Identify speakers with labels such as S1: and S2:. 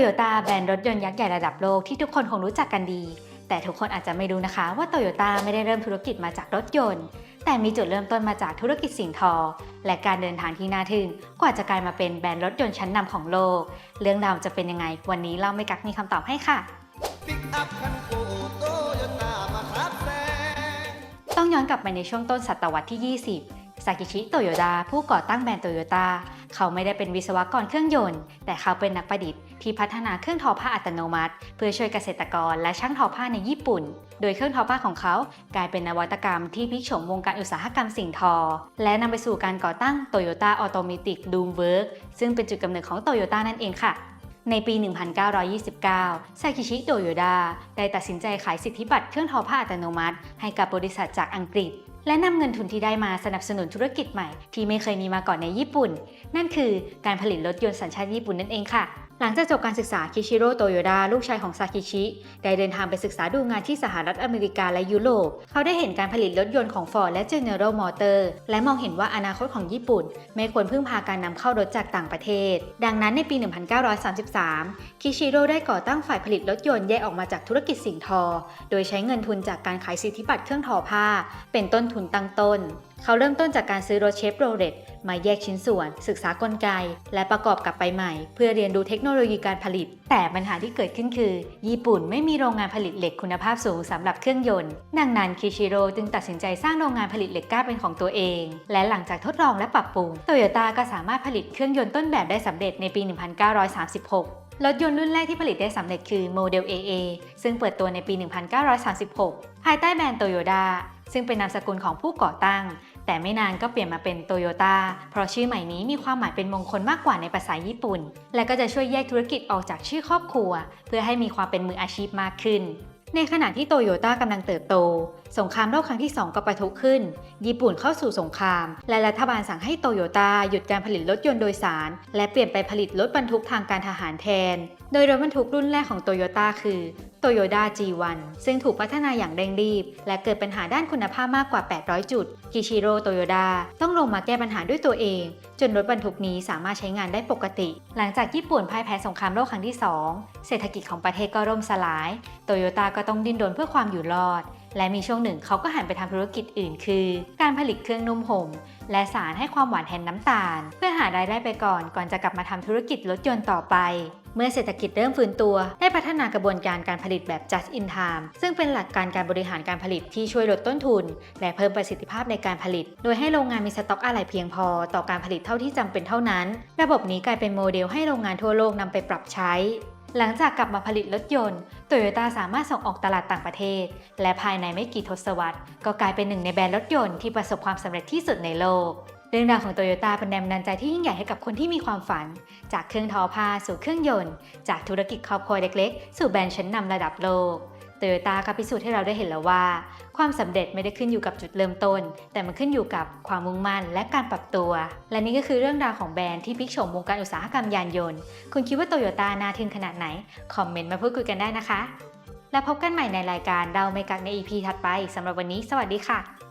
S1: โยต้าแบรนด์รถยนต์ยักษ์ใหญ่ระดับโลกที่ทุกคนคงรู้จักกันดี แต่ทุกคนอาจจะไม่รู้นะคะว่าโตโยต้าไม่ได้เริ่มธุรกิจมาจากรถยนต์ แต่มีจุดเริ่มต้นมาจากธุรกิจสิ่งทอ และการเดินทางที่น่าทึ่งกว่าจะกลายมาเป็นแบรนด์รถยนต์ชั้นนำของโลก เรื่องราวจะเป็นยังไง วันนี้เราไม่กักมีคำตอบให้ค่ะ
S2: ปิกอัพคันโกโตโยต้ามาครับแซง
S1: ต้องย้อนกลับไปในช่วงต้นศตวรรษที่ 20 ซากิชิโตโยดาผู้ก่อตั้งแบรนด์โตโยต้าเขาไม่ได้เป็นวิศวกรเครื่องยนต์ แต่เขาเป็นนักประดิษฐ์ที่พัฒนาเครื่องทอผ้าอัตโนมัติ เพื่อช่วยเกษตรกรและช่างทอผ้าในญี่ปุ่น โดยเครื่องทอผ้าของเขากลายเป็นนวัตกรรมที่พลิกโฉมวงการอุตสาหกรรมสิ่งทอ และนำไปสู่การก่อตั้ง Toyota Automatic Loom Work ซึ่งเป็นจุดกำเนิดของโตโยต้านั่นเองค่ะในปี 1929 ซากิชิ โตโยดา ได้ตัดสินใจขายสิทธิบัตรเครื่องทอผ้าอัตโนมัติ ให้กับบริษัทจากอังกฤษ และนำเงินทุนที่ได้มาสนับสนุนธุรกิจใหม่ที่ไม่เคยมีมาก่อนในญี่ปุ่น นั่นคือการผลิตรถยนต์สัญชาติญี่ปุ่นนั่นเองค่ะ หลังจากจบการศึกษาคิชิโร่โตโยดาลูกชายของซากิชิ ได้เดินทางไปศึกษาดูงานที่สหรัฐอเมริกาและยุโรป เขาได้เห็นการผลิตรถยนต์ของ Ford และ General Motor และมองเห็นว่าอนาคตของญี่ปุ่น ไม่ควรพึ่งพาการนำเข้ารถจากต่างประเทศ ดังนั้นในปี 1933 คิชิโร่ได้ก่อตั้งฝ่ายผลิตรถยนต์แยกออกมาจากธุรกิจสิ่งทอ โดยใช้เงินทุนจากการขายสิทธิบัตรเครื่องทอผ้า เป็นต้นทุนตั้งต้น เขาเริ่มต้นจากการซื้อรถเชฟโรเลตมาแยกชิ้นส่วน ศึกษากลไก และประกอบกลับไปใหม่ เพื่อเรียนรู้เทคโนโลยีการผลิต แต่ปัญหาที่เกิดขึ้นคือ ญี่ปุ่นไม่มีโรงงานผลิตเหล็กคุณภาพสูงสำหรับเครื่องยนต์ดังนั้นคิชิโร่จึงตัดสินใจสร้างโรงงานผลิตเหล็กกล้าเป็นของตัวเอง และหลังจากทดลองและปรับปรุงโตโยต้าก็สามารถผลิตเครื่องยนต์ต้นแบบได้สำเร็จในปี 1936รถยนต์รุ่นแรกที่ผลิตได้สำเร็จคือโมเดล AA ซึ่งเปิดตัวในปี 1936 ภายใต้แบรนด์โตโยต้า ซึ่งเป็นนามสกุลของผู้ก่อตั้ง แต่ไม่นานก็เปลี่ยนมาเป็นโตโยต้าเพราะชื่อใหม่นี้มีความหมายเป็นมงคลมากกว่าในภาษาญี่ปุ่น และก็จะช่วยแยกธุรกิจออกจากชื่อครอบครัว เพื่อให้มีความเป็นมืออาชีพมากขึ้นในขณะที่โตโยต้ากำลังเติบโต สงครามโลกครั้งที่ 2 ก็ปะทุขึ้น ญี่ปุ่นเข้าสู่สงคราม และรัฐบาลสั่งให้โตโยต้าหยุดการผลิตรถยนต์โดยสาร และเปลี่ยนไปผลิตรถบรรทุกทางการทหารแทน โดยรถบรรทุกรุ่นแรกของโตโยต้าคือ โตโยต้า G1 ซึ่งถูกพัฒนาอย่างเร่งรีบ และเกิดปัญหาด้านคุณภาพมากกว่า 800 จุดกิชิโร่โตโยต้าต้องลงมาแก้ปัญหาด้วยตัวเอง จนรถบรรทุกนี้สามารถใช้งานได้ปกติ หลังจากญี่ปุ่นพ่ายแพ้สงครามโลกครั้งที่ 2 เศรษฐกิจของประเทศก็ร่มสลาย โตโยต้าก็ต้องดิ้นรนเพื่อความอยู่รอด และมีช่วงหนึ่งเขาก็หันไปทำธุรกิจอื่น คือ การผลิตเครื่องนุ่มห่มและสารให้ความหวานแทนน้ำตาล เพื่อหารายได้ไปก่อนก่อนจะกลับมาทำธุรกิจรถยนต์ต่อไป เมื่อเศรษฐกิจเริ่มฟื้นตัว ได้พัฒนากระบวนการการผลิตแบบ just in time ซึ่งเป็นหลักการการบริหารการผลิตที่ช่วยลดต้นทุน และเพิ่มประสิทธิภาพในการผลิต โดยให้โรงงานมีสต็อกอะไหล่เพียงพอ ต่อการผลิตเท่าที่จำเป็นเท่านั้น ระบบนี้กลายเป็นโมเดลให้โรงงานทั่วโลกนำไปปรับใช้ หลังจากกลับมาผลิตรถยนต์ โตโยต้าสามารถส่งออกตลาดต่างประเทศ และภายในไม่กี่ทศวรรษ ก็กลายเป็นหนึ่งในแบรนด์รถยนต์ที่ประสบความสำเร็จที่สุดในโลก เรื่องราวของโตโยต้าเป็นแรงบันดาลใจที่ยิ่งใหญ่ให้กับคนที่มีความฝัน จากเครื่องทอผ้าสู่เครื่องยนต์ จากธุรกิจครอบครัวเล็กๆ สู่แบรนด์ชั้นนำระดับโลกโตโยต้าก็พิสูจน์ให้เราได้เห็นแล้วว่า ความสำเร็จไม่ได้ขึ้นอยู่กับจุดเริ่มต้น แต่มันขึ้นอยู่กับความมุ่งมั่นและการปรับตัว และนี่ก็คือเรื่องราวของแบรนด์ที่พลิกโฉมวงการอุตสาหกรรมยานยนต์ คุณคิดว่าโตโยต้าน่าทึ่งขนาดไหน คอมเมนต์มาพูดคุยกันได้นะคะ แล้วพบกันใหม่ในรายการเราไม่กักใน EP ถัดไปสำหรับวันนี้ สวัสดีค่ะ